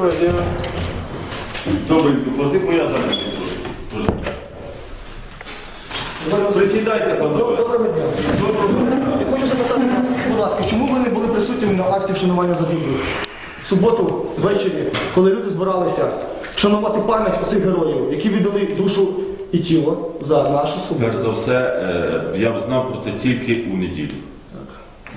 Доброго дня. Я зараз Пожди. Присідайте, пане. Доброго дня. Доброго дня. Я хочу запитати вас, будь ласка, чому ви не були присутніми на акції вшанування загиблих? В суботу ввечері, коли люди збиралися вшанувати пам'ять оцих героїв, які віддали душу і тіло за нашу свободу. Перш за все, е, я б знав про це тільки у неділю.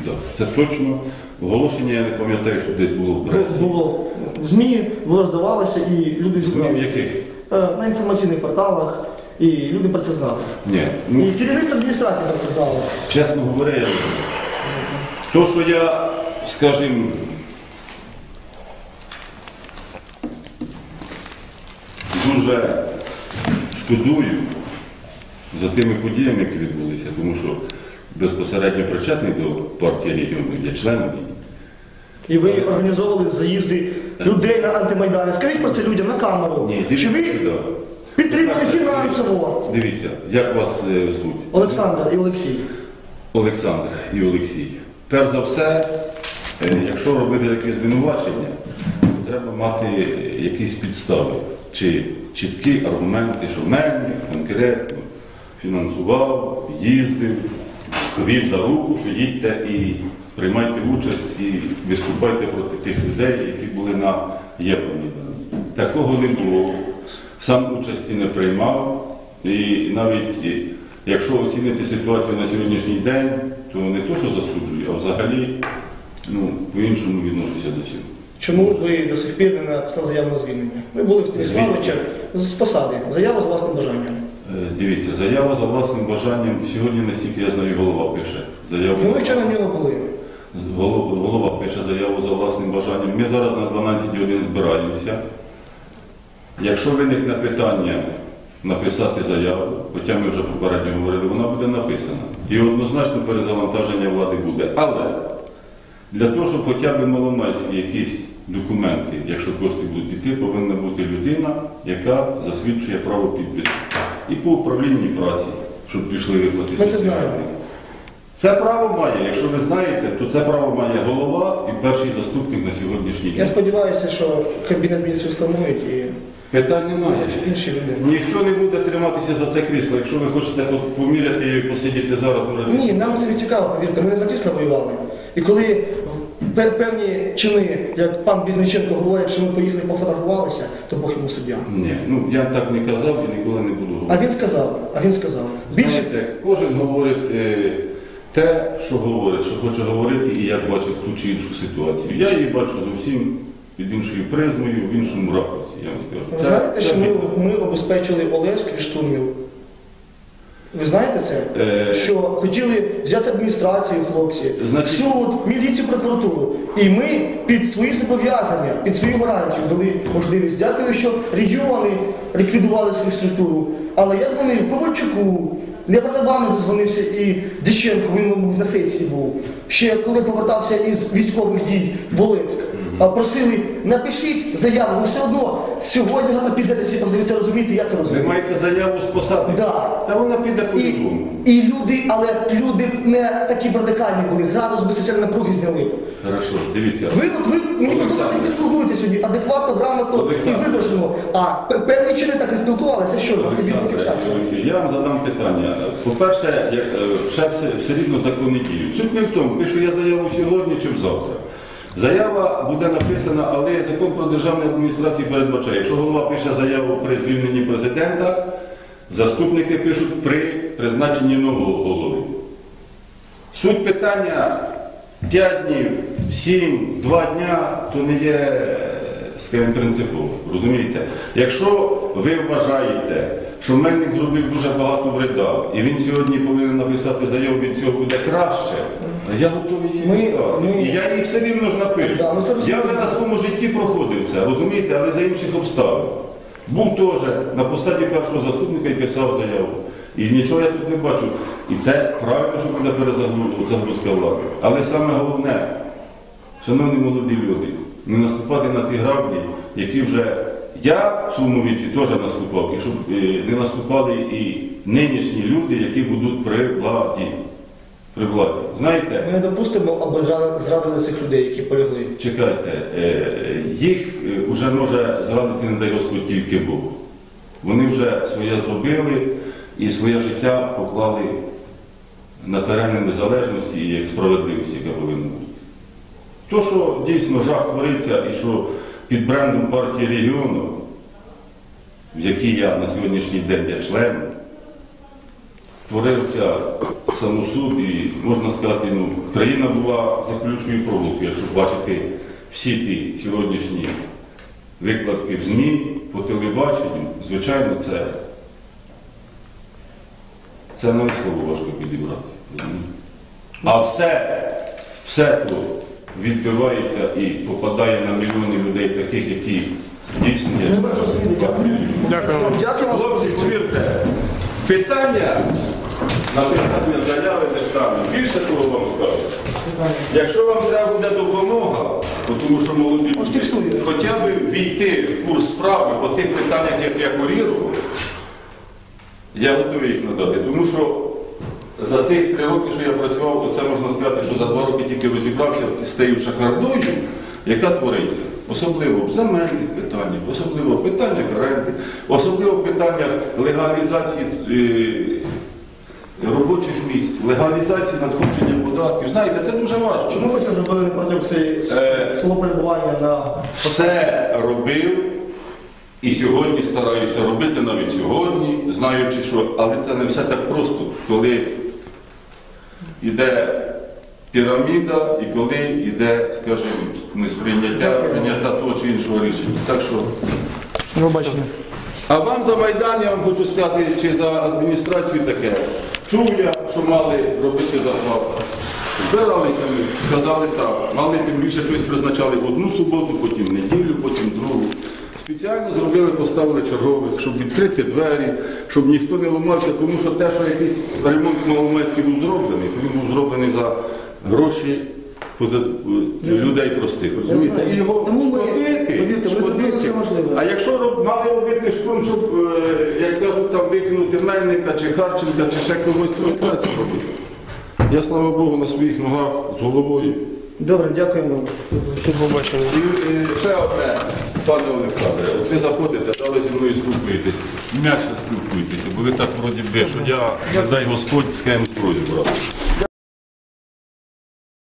Да, Це точно. Оголошення я не пам'ятаю, що десь було в пресі. Було в ЗМІ, було здавалося, і люди ЗМІ зібралися. яких? Е, На інформаційних порталах, і люди про це знали. Ні. І Ну, керівництво адміністрації про це знало. чесно говоря, я. То, що я, скажімо, дуже шкодую за тими подіями, які відбулися, тому що безпосередньо причетний до партії регіонів, є членом її. І ви організовували заїзди людей на антимайдани. Скажіть про це людям на камеру. Ні, Чи ви сюди. підтримали фінансово Дивіться, як вас е, звуть? Олександр і Олексій? Олександр і Олексій. Перш за все, е, якщо робити якесь звинувачення, то треба мати якісь підстави чи чіткі аргументи, що Мельник конкретно фінансував, їздив, вів за руку, що їдьте і приймайте участь і виступайте проти тих людей, які були на Євромайдані. Такого не було. Сам участі не приймав. І навіть якщо оцінити ситуацію на сьогоднішній день, то не то, що засуджую, а взагалі ну, по-іншому відношуся до цього. Чому ж ви до сих пір не написали заяву на звільнення? Ви були в Станіславича з посади. Заяву з власним бажанням. Е, Дивіться, заява за власним бажанням сьогодні, наскільки я знаю, голова пише. Заяву Ну, ви вчора на нього були. Голова, голова пише заяву за власним бажанням. Ми зараз на 12 годин збираємося. Якщо виникне питання написати заяву, хоча ми вже попередньо говорили, вона буде написана. І однозначно перезавантаження влади буде. Але для того, щоб хоча б маломальські якісь документи, якщо кошти будуть йти, повинна бути людина, яка засвідчує право підпису. І по управлінні праці, щоб пішли виплати. Соціальні. Це право має, якщо ви знаєте, то це право має голова і перший заступник на сьогоднішній день. Я сподіваюся, що кабінет міністрів встановить і Питань немає. інші люди. Ніхто не буде триматися за це крісло. Якщо ви хочете поміряти і посидіти зараз, може, Ні, нам це не цікаво, повірте, ми не за крісло воювали. І коли певні чини, як пан Бізниченко говорить, що ми поїхали пофотографувалися, то Бог йому суддя. Ні, ну я так не казав і ніколи не буду говорити. А він сказав, а він сказав. Більше Знаєте, кожен говорить е, те, що говорить, що хоче говорити і як бачить ту чи іншу ситуацію. Я її бачу зовсім під іншою призмою, в іншому ракурсі, я вам скажу. Це, знаєте, що ми, ми обезпечили Олевськ від штурмів? Ви знаєте це? Е. Що хотіли взяти адміністрацію, хлопці, Значить- суд, міліцію, прокуратуру. І ми під свої зобов'язання, під свою гарантію дали можливість. Дякую, що регіони ліквідували свою структуру. Але я дзвонив Ковальчуку, я правда вам дозвонився і Диченко, він на сесії був. Ще коли повертався із військових дій в Олецьк. А просили, напишіть заяву, ви все одно сьогодні завтра підете всі подивіться, розумієте, я це розумію. Ви маєте заяву з посади? Да. Та вона піде І, по-любому. і люди, але люди не такі радикальні були, градус би соціальної напруги зняли. Хорошо, дивіться. Ви от ви мені подобається, ви спілкуєтеся сьогодні адекватно, грамотно і виважено. А певні чини так не спілкувалися, що це Олександр, фіксація. Олексій, я вам задам питання. По-перше, як, е, ще все, все рівно закони діють. Суть не в тому, пишу я заяву сьогодні чи завтра. Заява буде написана, але закон про державну адміністрацію передбачає, якщо голова пише заяву при звільненні президента, заступники пишуть при призначенні нового голови. Суть питання 5 днів, 7, 2 дня, то не є скажімо, принципово. Розумієте? Якщо ви вважаєте, що Мельник зробив дуже багато вреда, і він сьогодні повинен написати заяву, від цього буде краще, я готовий її Ми- писати. ми- І я її все рівно ж напишу. Да, це я вже на своєму житті проходив це, розумієте, але за інших обставин. Був теж на посаді першого заступника і писав заяву. І нічого я тут не бачу. І це правильно, що буде перезагрузка влади. Але саме головне, шановні молоді люди, не наступати на ті граблі, які вже я в своєму віці теж наступав, і щоб е, не наступали і нинішні люди, які будуть при владі. При владі. Знаєте, Ми не допустимо, аби зрадили цих людей, які полягли. чекайте, е, їх е, уже може зрадити, не дай Господь, тільки Бог. Вони вже своє зробили і своє життя поклали на терени незалежності і як справедливості, яка повинна бути. То, що дійсно жах твориться і що під брендом партії регіону, в якій я на сьогоднішній день є членом, творився самосуд і, можна сказати, ну, країна була за ключовою проволокою, якщо бачити всі ті сьогоднішні викладки в ЗМІ, по телебаченню, звичайно, це, це навіть слово важко підібрати. А все, все то відбивається і попадає на мільйони людей, таких, які дійсно є. Дякую. Дякую. Хлопці, повірте, питання написання заяви не ставлю. Більше того вам скажу. Якщо вам треба буде допомога, тому що молоді люди, хоча б війти в курс справи по тих питаннях, як я курірував, я готовий їх надати. Тому що за цих три роки, що я працював, оце можна сказати, що за два роки тільки розібрався з тією шахардою, яка твориться. Особливо в земельних питаннях, особливо в питаннях оренди, особливо в питаннях легалізації е, робочих місць, легалізації надходження податків. Знаєте, це дуже важко. Чому ви це зробили протягом цієї Е. свого перебування на Все робив і сьогодні стараюся робити навіть сьогодні, знаючи, що, але це не все так просто, коли йде піраміда і коли йде, скажімо, несприйняття прийняття того чи іншого рішення. Так що Ви бачите. А вам за Майдан, я вам хочу сказати, чи за адміністрацію таке. Чув я, що мали робити захват. Збиралися ми, сказали так. Мали тим більше щось призначали в одну суботу, потім неділю, потім другу. Спеціально зробили, поставили чергових, щоб відкрити двері, щоб ніхто не ламався, тому що те, що якийсь ремонт Маломецький був зроблений, він був зроблений за гроші людей простих. Розумієте? І його Тому ми- шкодити, повірте, ми зробили шкодити. все можливе. А якщо роб- мали робити штурм, щоб, е, як кажуть, там викинути Мельника чи Харченка, чи ще когось, то не треба цього робити. Я, слава Богу, на своїх ногах з головою. Добре, дякуємо. До побачення. І е, ще одне, пане Олександре, от ви заходите, але зі мною спілкуєтесь, м'яко спілкуєтеся, бо ви так вроді би, що я, не дай Господь, з ким зброю брав.